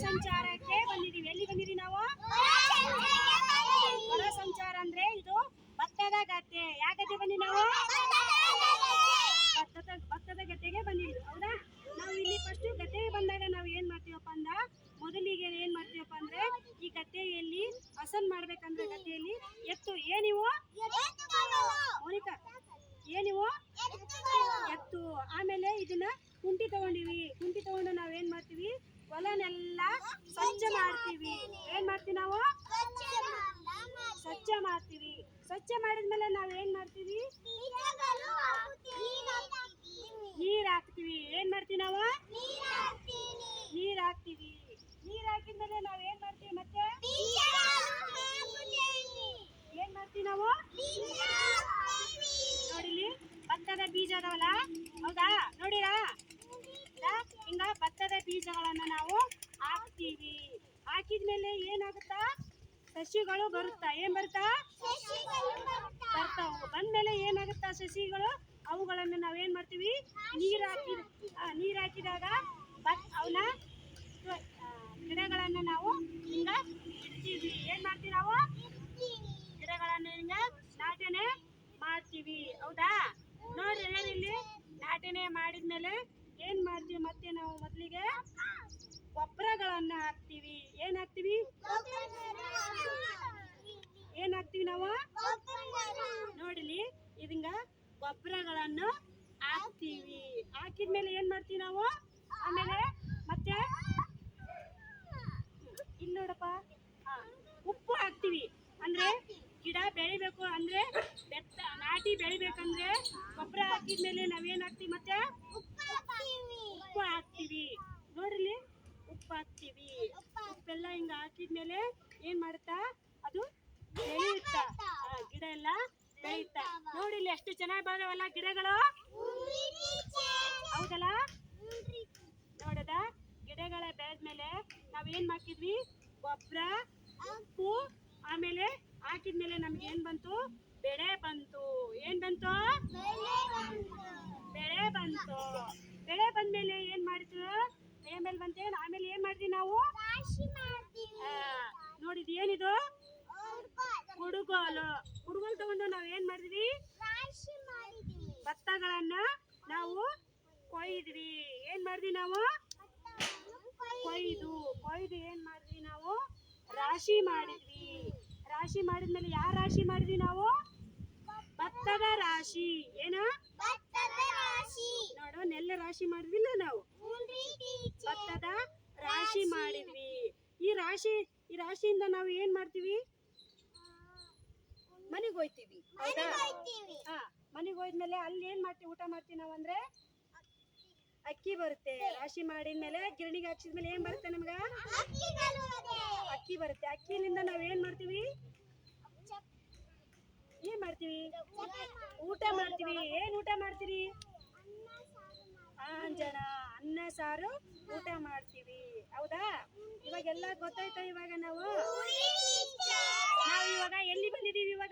ಸಂಚಾರಕ್ಕೆ ಬಂದಿದೀವಿ ಎಲ್ಲಿ ಬಂದಿದೀವಿ ನಾವು? ಹೊರ ಸಂಚಾರ ಅಂದ್ರೆ ಇದು ಭತ್ತದ ಗದ್ದೆ. ಗದ್ದೆ ಬಂದಿ ನಾವು? ಭತ್ತದ ಭತ್ತದ ಗದ್ದೆಗೆ ಬಂದಿದ್ವಿ ಹೌದಾ? ನಾವು ಇಲ್ಲಿ ಫಸ್ಟ್ ಗದ್ದೆಗೆ ಬಂದಾಗ ನಾವು ಏನ್ ಮಾಡ್ತೀವಪ್ಪ ಅಂದ, ಮೊದಲಿಗೆ ಏನ್ ಮಾಡ್ತೀವಪ್ಪ ಅಂದ್ರೆ ಈ ಗದ್ದೆಯಲ್ಲಿ ಹಸನ್ ಮಾಡ್ಬೇಕಂದ್ರೆ ಗದ್ದೆಯಲ್ಲಿ ಎತ್ತು. ಏನಿವು ಮೋನಿಕಾ ಏನಿವು ಎತ್ತು. ಆಮೇಲೆ ಇದನ್ನ ಕುಂಟಿ ತಗೊಂಡಿವಿ. ಕುಂಟಿ ತಗೊಂಡು ನಾವ್ ಏನ್ ಮಾಡ್ತೀವಿ? ಹೊಲನೆಲ್ಲ ಸ್ವಚ್ಛ ಮಾಡ್ತೀವಿ. ಏನ್ ಮಾಡ್ತೀವಿ ನಾವು? ಸ್ವಚ್ಛ ಮಾಡ್ತೀವಿ. ಸ್ವಚ್ಛ ಮಾಡಿದ್ಮೇಲೆ ನಾವ್ ಏನ್ ಮಾಡ್ತೀವಿ? ನೀರ್ ಹಾಕ್ತಿವಿ. ಏನ್ ಮಾಡ್ತೀವಿ ನಾವು? ನೀರ್ ಹಾಕ್ತಿವಿ. ನೀರ್ ಹಾಕಿದ್ಮೇಲೆ ನಾವ್ ಏನ್ ಮಾಡ್ತೀವಿ ಮತ್ತೆ? ಏನ್ ಮಾಡ್ತೀವಿ ನಾವು ನೋಡಿಲಿ ಭತ್ತದ ಬೀಜ ಅದಾವಲ್ಲ ಹೌದಾ ನೋಡಿರಾ ಹೌದಾ? ಹಿಂಗ ಭತ್ತದ ಬೀಜಗಳನ್ನ ನಾವು ಹಾಕ್ತೀವಿ ಹಾಕಿದ್ಮೇಲೆ ಏನಾಗುತ್ತಾ ಸಸಿಗಳು ಬರುತ್ತಾ? ಏನ್ ಬರುತ್ತಾ ಬರ್ತಾವು ಬಂದ್ಮೇಲೆ ಏನಾಗುತ್ತಾ ಸಸಿಗಳು? ಅವುಗಳನ್ನ ನಾವೇನ್ ಮಾಡ್ತೀವಿ? ನೀರ್ ಹಾಕಿ ನೀರ್ ಹಾಕಿದಾಗ ಬತ್ ಅವನ್ನ ಗಿಡಗಳನ್ನ ನಾವು ಹಿಂಗ ಇಡ್ತೀವಿ. ಏನ್ ಮಾಡ್ತೀವಿ ನಾವು? ಗಿಡಗಳನ್ನ ಹಿಂಗ ನಾಟನೆ ಮಾಡ್ತೀವಿ. ಹೌದಾ? ನೋಡ್ರಿ ಇಲ್ಲಿ. ನಾಟನೆ ಮಾಡಿದ್ಮೇಲೆ ಏನ್ ಮಾಡ್ತೀವಿ ಮತ್ತೆ ನಾವು ಮೊದಲಿಗೆ? ಗೊಬ್ಬರಗಳನ್ನ ಹಾಕ್ತಿವಿ. ಏನ್ ಹಾಕ್ತಿವಿ? ಏನ್ ಹಾಕ್ತಿವಿ ನಾವು? ನೋಡಿಲಿ ಇದಂಗ ಗೊಬ್ಬರಗಳನ್ನು ಹಾಕ್ತಿವಿ. ಹಾಕಿದ್ಮೇಲೆ ಏನ್ ಮಾಡ್ತೀವಿ ನಾವು? ಆಮೇಲೆ ಮತ್ತೆ ಇಲ್ಲಿ ನೋಡಪ್ಪ. ಉಪ್ಪು ಹಾಕ್ತಿವಿ. ಅಂದ್ರೆ ಗಿಡ ಬೆಳಿಬೇಕು ಅಂದ್ರೆ ಬೆತ್ತ, ನಾಟಿ ಬೆಳಿಬೇಕಂದ್ರೆ ಗೊಬ್ಬರ ಹಾಕಿದ್ಮೇಲೆ ನಾವೇನ್ ಹಾಕ್ತಿವಿ ಮತ್ತೆ? ಉಪ್ಪು ಹಾಕ್ತಿವಿ. ನೋಡ್ರಿ ಉಪ್ಪು ಹಾಕ್ತಿವಿ ಉಪ್ಪೆಲ್ಲ ಹಿಂಗ ಹಾಕಿದ್ಮೇಲೆ ಏನ್ ಮಾಡುತ್ತಾ? ಅದು ಬೆಳೆಯುತ್ತಾ? ಗಿಡ ಎಲ್ಲ ಬೆಳೆಯುತ್ತಾ? ನೋಡಿ ಇಲ್ಲಿ ಎಷ್ಟು ಚೆನ್ನಾಗಿ ಬಂದವಲ್ಲ ಗಿಡಗಳು. ಹೌದಲ್ಲ? ನೋಡದ? ಗಿಡಗಳ ಬೆಳೆದ್ಮೇಲೆ ನಾವ್ ಏನ್ ಹಾಕಿದ್ವಿ? ಗೊಬ್ಬರ ಉಪ್ಪು ಆಮೇಲೆ ಹಾಕಿದ್ಮೇಲೆ ನಮ್ಗೆ ಏನ್ ಬಂತು? ಬೆಳೆ ಬಂತು. ಏನ್ ಬಂತು? ಬೆಳೆ ಬಂತು. ಬೆಳೆ ಬಂದ್ಮೇಲೆ ಏನ್ ಮಾಡಿದ್ರು? ಬೆಳೆ ಮೇಲೆ ಬಂತೆ ಆಮೇಲೆ ಏನ್ ಮಾಡಿದ್ವಿ ನಾವು? ನೋಡಿದ್ ಏನಿದು? ಕುಡುಗೋಲು. ಕುಡುಗೋಲು. ತಗೊಂಡು ನಾವ್ ಏನ್ ಮಾಡಿದ್ವಿ? ಭತ್ತಗಳನ್ನ ನಾವು ಕೊಯ್ದ್ವಿ. ಏನ್ ಮಾಡಿದ್ವಿ ನಾವು? ಕೊಯ್ದು ಕೊಯ್ದು ಏನ್ ಮಾಡಿದ್ವಿ ನಾವು? ರಾಶಿ ಮಾಡಿದ್ವಿ. ರಾಶಿ ಮಾಡಿದ್ಮೇಲೆ ಯಾವ ರಾಶಿ ಮಾಡಿದ್ವಿ ನಾವು? ಭತ್ತದ ರಾಶಿ. ಏನ? ನೋಡು ನೆಲ್ಲ ರಾಶಿ ಮಾಡಿದ್ವಿಲ್ಲ ನಾವು. ರಾಶಿ ಮಾಡಿದ್ವಿ. ಈ ರಾಶಿ ಈ ರಾಶಿಯಿಂದ ನಾವು ಏನ್ ಮಾಡ್ತೀವಿ? ಮನೆಗೆ ಹೋಯ್ತೀವಿ. ಹೌದಾ? ಹಾ ಮನೆಗೆ ಹೋದ್ಮೇಲೆ ಅಲ್ಲಿ ಏನ್ ಮಾಡ್ತೀವಿ ಊಟ ಮಾಡ್ತೀವಿ ನಾವು ಅಂದ್ರೆ ಅಕ್ಕಿ ಬರುತ್ತೆ. ರಾಶಿ ಮಾಡಿದ್ಮೇಲೆ ಗಿರಣಿಗೆ ಹಾಕ್ಸಿದ್ಮೇಲೆ ಏನ್ ಬರುತ್ತೆ ನಮ್ಗ? ಅಕ್ಕಿ ಬರುತ್ತೆ. ಅಕ್ಕಿಯಿಂದ ನಾವ್ ಏನ್ ಮಾಡ್ತೀವಿ? ಏನ್ ಮಾಡ್ತೀವಿ? ಊಟ ಮಾಡ್ತೀವಿ. ಏನ್ ಊಟ ಮಾಡ್ತೀರಿ? ಅಂಜನ ಅನ್ನ ಸಾರು ಊಟ ಮಾಡ್ತೀವಿ. ಹೌದಾ? ಇವಾಗೆಲ್ಲ ಗೊತ್ತಾಯ್ತಾ ಇವಾಗ ನಾವು? ನಾವು ಇವಾಗ ಎಲ್ಲಿ ಬಂದಿದೀವಿ ಇವಾಗ?